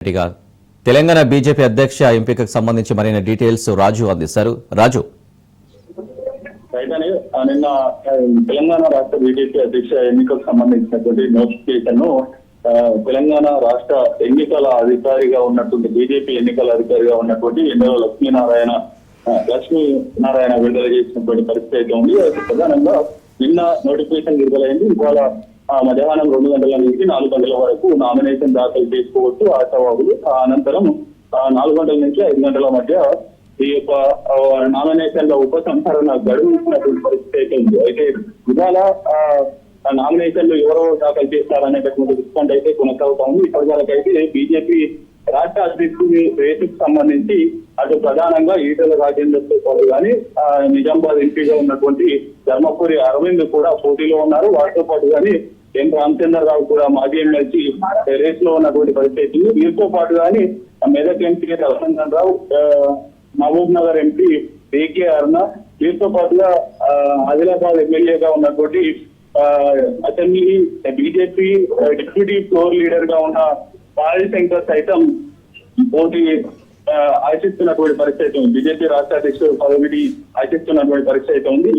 రెడ్డిగా Telangana BJP అధ్యక్ష ఎంపికకు సంబంధించి మరిన్ని డీటెయిల్స్ రాజు అందిస్తారు. రాజు. నిన్న తెలంగాణ రాష్ట్ర బీజేపీ అధ్యక్ష ఎన్నికలకు సంబంధించినటువంటి నోటిఫికేషన్ను తెలంగాణ రాష్ట్ర ఎన్నికల అధికారిగా ఉన్నటువంటి బీజేపీ ఎన్నికల అధికారిగా ఉన్నటువంటి ఎన్నో లక్ష్మీనారాయణ ఆ, లక్ష్మీనారాయణ విడుదల చేసినటువంటి పరిస్థితి అయితే ఉంది. ప్రధానంగా నిన్న నోటిఫికేషన్ విడుదలైంది. ఇవాళ మధ్యాహ్నం రెండు గంటల నుంచి నాలుగు గంటల వరకు నామినేషన్ దాఖలు చేసుకోవచ్చు ఆశావాదులు. అనంతరం నాలుగు గంటల నుంచి ఐదు గంటల మధ్య ఈ యొక్క ఆ, నామినేషన్ల ఉపసంహరణ గడువు ఇచ్చినటువంటి పరిస్థితి అయితే ఉంది. అయితే ఇవాళ నామినేషన్లు ఎవరో దాఖలు చేస్తారనేటటువంటి రిస్పాండ్ అయితే కొనసాగుతా ఉంది ఇప్పటి వరకు అయితే బీజేపీ రాష్ట్ర అధ్యక్షుడి రేసుకు సంబంధించి అటు ప్రధానంగా ఈటల రాజేందర్తో పాటు కానీ నిజామాబాద్ ఎంపీగా ఉన్నటువంటి ధర్మపురి అరవింద్ కూడా పోటీలో ఉన్నారు. వారితో పాటు కానీ కేంద్ర రామచంద్ర రావు కూడా మాజీ ఎమ్మెల్సీ రేస్లో ఉన్నటువంటి పరిస్థితి. ఉంది. వీరితో పాటు కానీ Medak MP Raghunandan Rao Mahabub Nagar MP A అరుణ వీరితో పాటుగా ఆదిలాబాద్ ఎమ్మెల్యేగా ఉన్నటువంటి ఆ, బీజేపీ డిప్యూటీ ఫ్లోర్ లీడర్గా ఉన్న పాల్ శంకర్ సైతం పోటీ ఆశిస్తున్నటువంటి పరిస్థితి ఉంది. బీజేపీ రాష్ట్ర అధ్యక్షుడు పదవిని ఆశిస్తున్నటువంటి పరిస్థితి ఉంది.